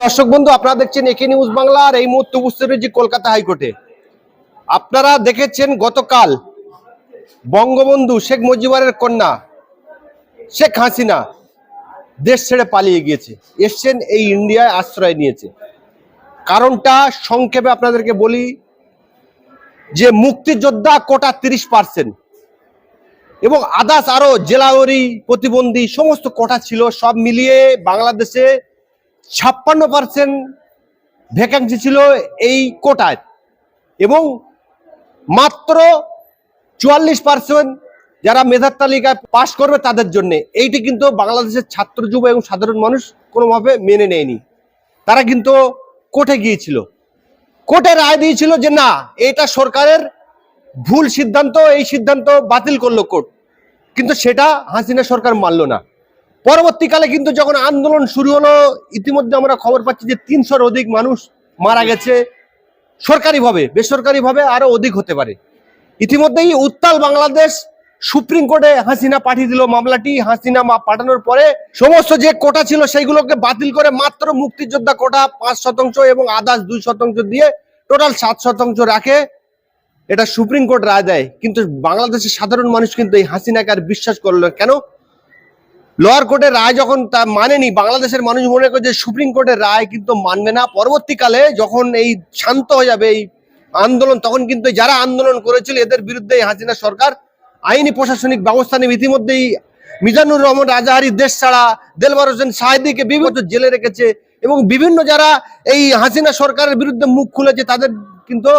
দর্শক বন্ধু, আপনারা দেখছেন একে নিউজ বাংলা আর এই মুহূর্তে উপস্থিত রয়েছে কলকাতা হাইকোর্টে। আপনারা দেখেছেন গতকাল বঙ্গবন্ধু শেখ মুজিবুরের কন্যা শেখ হাসিনা দেশ ছেড়ে পালিয়ে গিয়েছে, এসছেন এই ইন্ডিয়ায় আশ্রয় নিয়েছে। কারণটা সংক্ষেপে আপনাদেরকে বলি যে মুক্তিযোদ্ধা কোটা তিরিশ পার্সেন্ট এবং আদাস আরও জেলাওয়ারি, প্রতিবন্ধী, সমস্ত কোটা ছিল, সব মিলিয়ে বাংলাদেশে ছাপ্পান্ন পার্সেন্ট ভ্যাকান্সি ছিল এই কোটায়। এবং মাত্র চুয়াল্লিশ পার্সেন্ট যারা মেধার তালিকায় পাশ করবে তাদের জন্য। এইটি কিন্তু বাংলাদেশের ছাত্র, যুব এবং সাধারণ মানুষ কোনোভাবে মেনে নেয়নি। তারা কিন্তু কোর্টে গিয়েছিল। কোর্টে রায় দিয়েছিল যে না, এটা সরকারের ভুল সিদ্ধান্ত, এই সিদ্ধান্ত বাতিল করল কোর্ট। কিন্তু সেটা হাসিনা সরকার মানলো না। পরবর্তীকালে কিন্তু যখন আন্দোলন শুরু হলো, ইতিমধ্যে আমরা খবর পাচ্ছি যে তিনশোর অধিক মানুষ মারা গেছে সরকারিভাবে, বেসরকারিভাবে আরও অধিক হতে পারে। ইতিমধ্যেই উত্তাল বাংলাদেশ সুপ্রিম কোর্টে হাসিনা পাঠিয়ে দিল মামলাটি। হাসিনা মা পাঠানোর পরে সমস্ত যে কোটা ছিল সেইগুলোকে বাতিল করে মাত্র মুক্তিযোদ্ধা কোটা পাঁচ শতাংশ এবং আদার্স দুই শতাংশ দিয়ে টোটাল সাত শতাংশ রাখে। এটা সুপ্রিম কোর্ট রায় দেয়। কিন্তু বাংলাদেশের সাধারণ মানুষ কিন্তু এই হাসিনাকে আর বিশ্বাস করল কেন? লোয়ার কোর্টের রায় যখন তা মানেনি, বাংলাদেশের মানুষ মনে করে যে সুপ্রিম কোর্টের রায় কিন্তু মানবে না। পরবর্তীকালে যখন এই শান্ত হয়ে যাবে এই আন্দোলন, তখন কিন্তু যারা আন্দোলন করেছিল, এদের বিরুদ্ধে এই হাসিনা সরকার আইনি প্রশাসনিক ব্যবস্থা নেবে। ইতিমধ্যেই মিজানুর রহমান রাজাহারি দেশ ছাড়া, দেলবার হোসেন সাহেদিকে বিভিন্ন জেলে রেখেছে এবং বিভিন্ন যারা এই হাসিনা সরকারের বিরুদ্ধে মুখ খুলেছে, তাদের কিন্তু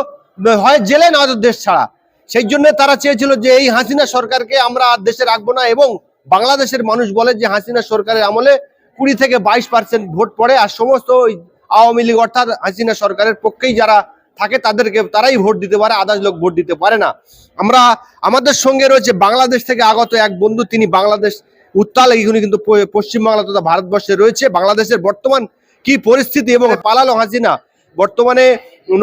হয় জেলে না দেশ ছাড়া। সেই জন্য তারা চেয়েছিল যে এই হাসিনা সরকারকে আমরা দেশে রাখব না এবং বাংলাদেশের মানুষ বলে যে হাসিনা সরকারের আমলে কুড়ি থেকে বাইশ পার্সেন্ট ভোট পড়ে আর সমস্ত ওই আওয়ামী লীগ অর্থাৎ হাসিনা সরকারের পক্ষেই যারা থাকে তাদেরকে তারাই ভোট দিতে পারে, আদার্স লোক ভোট দিতে পারে না। আমরা, আমাদের সঙ্গে রয়েছে বাংলাদেশ থেকে আগত এক বন্ধু, তিনি বাংলাদেশ উত্তাল এইগুলি কিন্তু পশ্চিমবাংলা তথা ভারতবর্ষে রয়েছে। বাংলাদেশের বর্তমান কি পরিস্থিতি এবং পালালো হাসিনা? বর্তমানে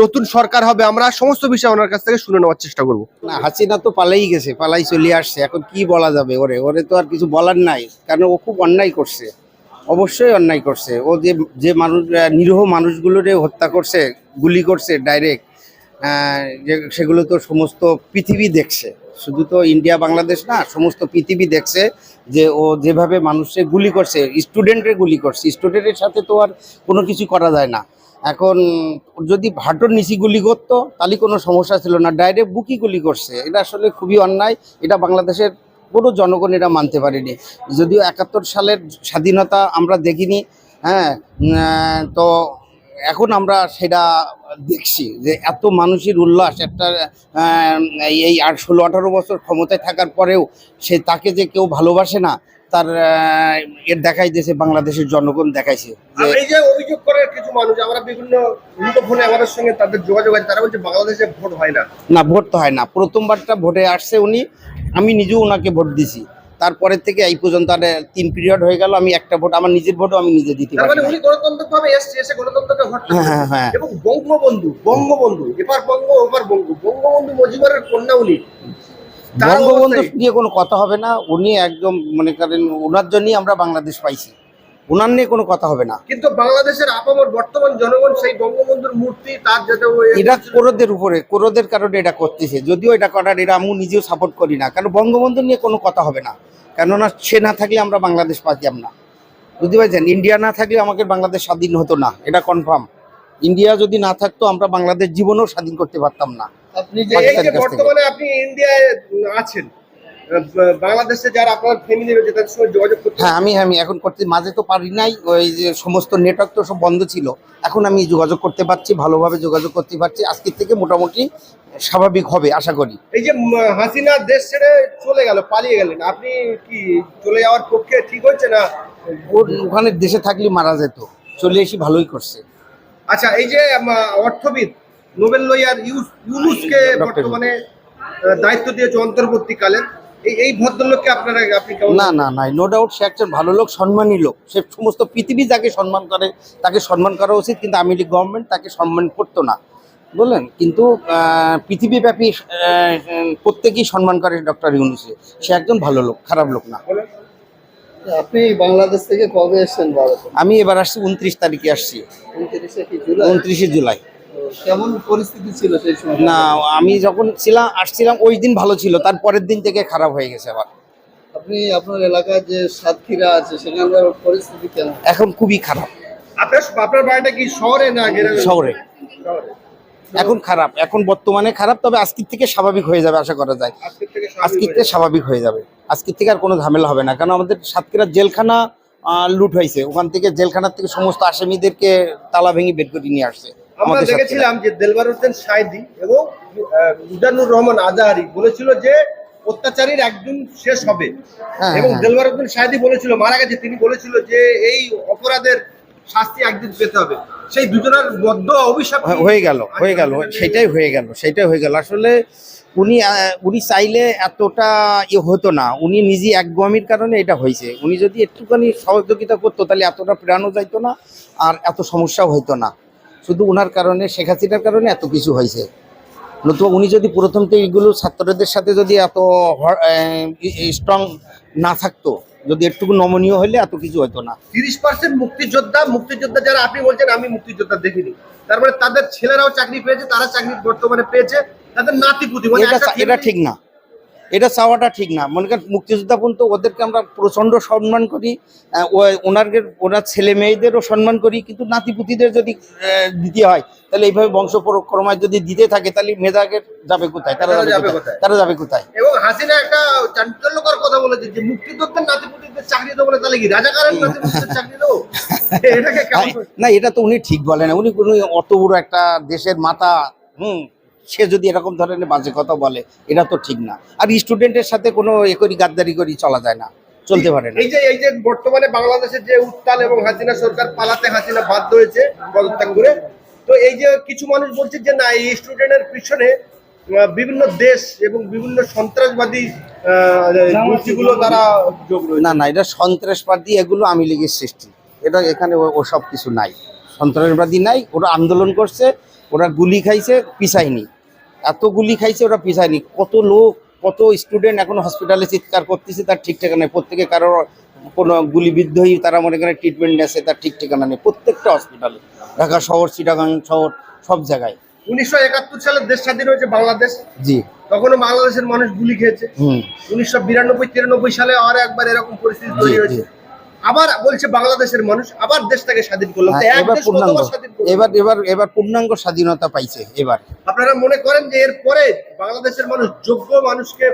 নতুন সরকার হবে, আমরা সমস্ত বিষয় ওনার কাছ থেকে শুনে নেওয়ার চেষ্টা করব। না, হাসিনা তো পালাই গেছে, পালাই চলে আসছে, এখন কি বলা যাবে ওরে? ওরে তো আর কিছু বলার নাই, কারণ ও খুব অন্যায় করছে, অবশ্যই অন্যায় করছে। ও যে যে মানুষ নিরীহ মানুষগুলোরে হত্যা করছে, গুলি করছে ডাইরেক্ট যে, সেগুলো তো সমস্ত পৃথিবী দেখছে। শুধু তো ইন্ডিয়া, বাংলাদেশ না, সমস্ত পৃথিবী দেখছে যে ও যেভাবে মানুষে গুলি করছে স্টুডেন্টরে গুলি করছে। স্টুডেন্টের সাথে তো আর কোনো কিছু করা যায় না। এখন যদি ভাটোর নিচি গুলি করতো, তাহলে কোনো সমস্যা ছিল না। ডাইরেক্ট বুকি গুলি করছে। এটা আসলে খুবই অন্যায়। এটা বাংলাদেশের কোনো জনগণ এটা মানতে পারেনি। যদিও একাত্তর সালের স্বাধীনতা আমরা দেখিনি হ্যাঁ তো এখন আমরা সেটা দেখছি যে এত মানুষের উল্লাস, একটা এই- আট ষোলো আঠারো বছর ক্ষমতায় থাকার পরেও সে তাকে যে কেউ ভালোবাসে না তার এর দেখাই দিয়েছে বাংলাদেশের জনগণ দেখাইছে এই যে অভিযোগ করে কিছু মানুষ আমরা বিভিন্ন মুঠোফোনে আমাদের সঙ্গে তাদের যোগাযোগ আছে তারা বলছে বাংলাদেশে ভোট হয় না। না ভোট তো হয় না। প্রথমবারটা ভোটে আসছে উনি আমি নিজেও ওনাকে ভোট দিছি। তারপরে থেকে এই পর্যন্ত আর তিন পিরিয়ড হয়ে গেল আমি একটা ভোট আমার নিজের ভোটও আমি নিজে দিতে পারি মানে উনি গণতন্ত্র ভাবে এসছে এসে গণতন্ত্রকে ভোট হ্যাঁ হ্যাঁ হ্যাঁ। এবং বঙ্গবন্ধু বঙ্গবন্ধু এপার বঙ্গ ওপার বঙ্গ বঙ্গবন্ধু মুজিবুরের কন্যা উনি। বঙ্গবন্ধু নিয়ে কোনো কথা হবে না উনি একদম মনে করেন ওনার জন্যই আমরা বাংলাদেশ পাইছি। ওনার নিয়ে কোনো কথা হবে না। কিন্তু বাংলাদেশের আপামর বর্তমান জনগণ সেই বঙ্গবন্ধুর মূর্তি তার যেটা এটা কোরদের উপরে কোরদের কারণে এটা করতেছে। যদিও এটা করার এটা আমি নিজেও সাপোর্ট করি না। কারণ বঙ্গবন্ধু নিয়ে কোনো কথা হবে না। কেননা সে না থাকলে আমরা বাংলাদেশ পাইতাম না। বুঝতে পারছেন? ইন্ডিয়া না থাকলে আমাকে বাংলাদেশ স্বাধীন হতো না। এটা কনফার্ম ইন্ডিয়া যদি না থাকতো আমরা বাংলাদেশ জীবনও স্বাধীন করতে পারতাম না। আপনি যে। বর্তমানে আপনি ইন্ডিয়ায় আছেন বাংলাদেশে যারা আপনার ফ্যামিলি রয়েছে তাদের সঙ্গে যোগাযোগ করতে হ্যাঁ আমি আমি এখন করতে মাঝে তো পারি নাই ওই যে সমস্ত নেটওয়ার্ক তো সব বন্ধ ছিল। এখন আমি যোগাযোগ করতে পারছি ভালোভাবে যোগাযোগ করতে পারছি। আজকের থেকে মোটামুটি স্বাভাবিক হবে আশা করি। এই যে হাসিনা দেশ ছেড়ে চলে গেল পালিয়ে গেলেন আপনি কি চলে যাওয়ার পক্ষে ঠিক হয়েছে না? ওখানে দেশে থাকলে মারা যেত চলে এসে ভালোই করছে। আচ্ছা এই যে অর্থবিদ নোবেল লয়ার ইউনুসকে বর্তমানে দায়িত্ব দিয়েছে অন্তর্বর্তীকালে এই এই ভদ্রলোককে আপনারা আপনি কেমন না না নো ডাউট সে একজন ভালো লোক সম্মানী লোক। সে সমস্ত পৃথিবী যাকে সম্মান করে তাকে সম্মান করা উচিত কিন্তু আওয়ামী লীগ গভর্নমেন্ট তাকে সম্মান করতো না। বললেন কিন্তু পৃথিবীব্যাপী প্রত্যেকেই সম্মান করে ডক্টর ইউনুসে সে একজন ভালো লোক খারাপ লোক না? আপনি বাংলাদেশ থেকে কবে এসেছেন ভারতে? আমি এবার আসছি উনত্রিশ তারিখে আসছি। উনত্রিশে জুলাই? উনত্রিশে জুলাই। কেমন পরিস্থিতি ছিল সেই সময়? না আমি যখন ছিলাম আসছিলাম ওই দিন ভালো ছিল তার পরের দিন থেকে খারাপ হয়ে গেছে আবার আপনি আপনার এলাকায় যে সাতক্ষীরা আছে সেখানকার পরিস্থিতি কেমন? এখন খুবই খারাপ। আপনার আপনার বাড়িটা কি শহরে না গ্রামে? শহরে। এখন খারাপ এখন বর্তমানে খারাপ তবে আজকের থেকে স্বাভাবিক হয়ে যাবে আশা করা যায়। আজকের থেকে স্বাভাবিক হয়ে যাবে। আজকের থেকে আর কোনো ঝামেলা হবে না। কারণ আমাদের সাতক্ষীরা জেলখানা লুট হয়েছে। ওখান থেকে জেলখানার থেকে সমস্ত আসামিদেরকে তালা ভেঙে বের করে নিয়ে আসছে আমরা দেখেছিলাম যে দেলবার হোসেন সাইদি এবং মিজানুর রহমান আজাহারি বলেছিল যে অত্যাচারীর একদিন শেষ হবে। হ্যাঁ, এবং হ্যাঁ। দেলবার হোসেন সাইদি বলেছিল মারা গেছে। তিনি বলেছিল যে এই অপরাধের শাস্তি একদিন পেতে হবে। সেই দুজনের বদ্ধ অভিশাপ হ্যাঁ, হয়ে গেল হয়ে গেল সেটাই হয়ে গেল সেটাই হয়ে গেল। আসলে উনি উনি চাইলে এতটা ইয়ে হতো না। উনি নিজে একগমির কারণে এটা হয়েছে। উনি যদি একটুখানি সহযোগিতা করতো তাহলে এতটা প্রাণও যাইতো না আর এত সমস্যাও হইতো না। শুধু ওনার কারণে শেখ হাসিনার কারণে এত কিছু হয়েছে। নতুবা উনি যদি প্রথম থেকে এগুলো ছাত্রদের সাথে যদি এত স্ট্রং না থাকতো যদি একটুকু নমনীয় হলে এত কিছু হতো না। তিরিশ পার্সেন্ট মুক্তিযোদ্ধা মুক্তিযোদ্ধা যারা আপনি বলছেন আমি মুক্তিযোদ্ধা দেখিনি। তারপরে মানে তাদের ছেলেরাও চাকরি পেয়েছে তারা চাকরি বর্তমানে পেয়েছে তাদের নাতিপুতি মানে এটা ঠিক না। এটা চাওয়াটা ঠিক না। মনে করেন মুক্তিযোদ্ধা পর্যন্ত ওদেরকে আমরা প্রচণ্ড সম্মান করি আহ, ও- ওনাদের ওনার ছেলে মেয়েদেরও সম্মান করি কিন্তু নাতিপুতিদের যদি দিতে হয় তাহলে এইভাবে বংশ পরক্রমায় যদি দিতে থাকে তাহলে মেধাকে যাবে কোথায়? তারা যাবে কোথায়? তারা যাবে কোথায়? এবং হাসিনা একটা চাঞ্চল্যকর কথা বলেছে যে মুক্তিযোদ্ধার নাতিপুতিদের চাকরি দেবো না তাহলে কি রাজাকারের নাতিপুতিদের চাকরি দেবো? এটাকে না এটা তো উনি ঠিক বলে না। উনি কোনো অত বড় একটা দেশের মাতা হুম সে যদি এরকম ধরনের বাজে কথা বলে এটা তো ঠিক না। আর স্টুডেন্টের সাথে কোনো এ করি গাদ্দারি করি চলা যায় না চলতে পারে না। এই যে এই যে বর্তমানে বাংলাদেশের যে উত্তাল এবং হাসিনা সরকার পালাতে হাসিনা বাধ্য হয়েছে পদত্যাগ করে তো এই যে কিছু মানুষ বলছে যে না এই স্টুডেন্টের পিছনে বিভিন্ন দেশ এবং বিভিন্ন সন্ত্রাসবাদী গোষ্ঠীগুলো তারা যোগ রয়েছে। না না এটা সন্ত্রাসবাদী এগুলো আমি লীগের সৃষ্টি। এটা এখানে ও- ওসব কিছু নাই। সন্ত্রাসবাদী নাই ওরা আন্দোলন করছে ওরা গুলি খাইছে পিছায়নি এত গুলি খাইছে ওরা পিছায়নি কত লোক কত স্টুডেন্ট এখন হসপিটালে চিৎকার করতেছে তার ঠিক ঠিকানা নেই। প্রত্যেকে কারোর কোনো গুলিবিদ্ধ হয়ে তারা মনে করেন ট্রিটমেন্ট নিয়েছে তার ঠিক ঠিকানা নেই। প্রত্যেকটা হসপিটালে ঢাকা শহর চিটাগাং শহর সব জায়গায়। উনিশশো একাত্তর সালে দেশ স্বাধীন হয়েছে বাংলাদেশ। জি। তখনও বাংলাদেশের মানুষ গুলি খেয়েছে। হুম। উনিশশো বিরানব্বই তিরানব্বই সালে আর একবার এরকম পরিস্থিতি তৈরি হয়েছে। আবার বলছে বাংলাদেশের মানুষ আবার দেশটাকে স্বাধীন করল। তো হ্যাঁ, এক এবার দেশ পূর্ণাঙ্গ। স্বাধীন করল? এবার এবার এবার পূর্ণাঙ্গ স্বাধীনতা পাইছে এবার। আপনারা মনে করেন যে এরপরে বাংলাদেশের মানুষ যোগ্য মানুষকে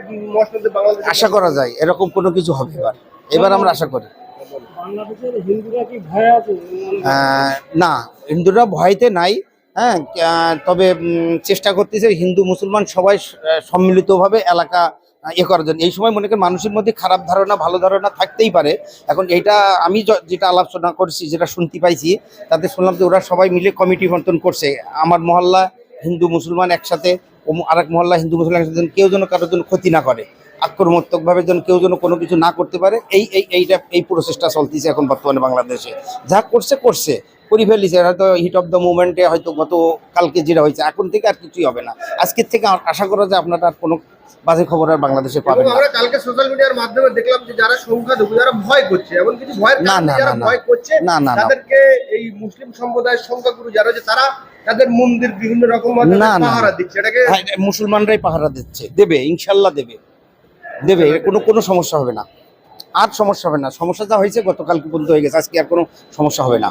বাংলাদেশ আশা করা যায় এরকম কোনো কিছু হবে এবার। এবার আমরা আশা করি। বাংলাদেশের হিন্দুরা কি ভয় আছে? আহ, না হিন্দুরা ভয়তে নাই। হ্যাঁ তবে চেষ্টা করতেছে হিন্দু মুসলমান সবাই সম্মিলিতভাবে এলাকা ইয়ে করার জন্য। এই সময় মনে করেন মানুষের মধ্যে খারাপ ধারণা, ভালো ধারণা থাকতেই পারে। এখন এটা আমি যেটা আলোচনা করছি, যেটা শুনতে পাইছি, তাতে শুনলাম যে ওরা সবাই মিলে কমিটি বন্টন করছে। আমার মহল্লা হিন্দু মুসলমান একসাথে, ও এক মহল্লা হিন্দু মুসলমান একসাথে কেউ যেন কারোর জন্য ক্ষতি না করে। আক্রমণাত্মকভাবে যেন কেউ যেন কোনো কিছু না করতে পারে, এই এইটা, এই প্রসেসটা চলতেছে এখন বর্তমানে বাংলাদেশে। যা করছে করছে। করে ফেলিছে হয়তো হিট অফ দ্য মুভমেন্টে হয়তো গত কালকে যেটা হয়েছে এখন থেকে আর কিছুই হবে না। আজকের থেকে আশা করা যায় আপনারা আর কোনো বাজে খবর আর বাংলাদেশে পাবেন না। আমরা কালকে সোশ্যাল মিডিয়ার মাধ্যমে দেখলাম যে যারা সংখ্যালঘু যারা ভয় করছে এমন কিছু ভয়ের না, না, যারা। ভয় করছে না, না। তাদেরকে এই মুসলিম সম্প্রদায়ের সংখ্যাগুরু যারা যে তারা তাদের মন্দির বিভিন্ন রকম না, পাহারা দিচ্ছে এটাকে হ্যাঁ, মুসলমানরাই পাহারা দিচ্ছে। দেবে ইনশাল্লাহ দেবে। দেবে কোনো কোনো সমস্যা হবে না। আর সমস্যা হবে না। সমস্যা যা হয়েছে গতকাল পর্যন্ত হয়ে গেছে আজকে আর কোনো সমস্যা হবে না।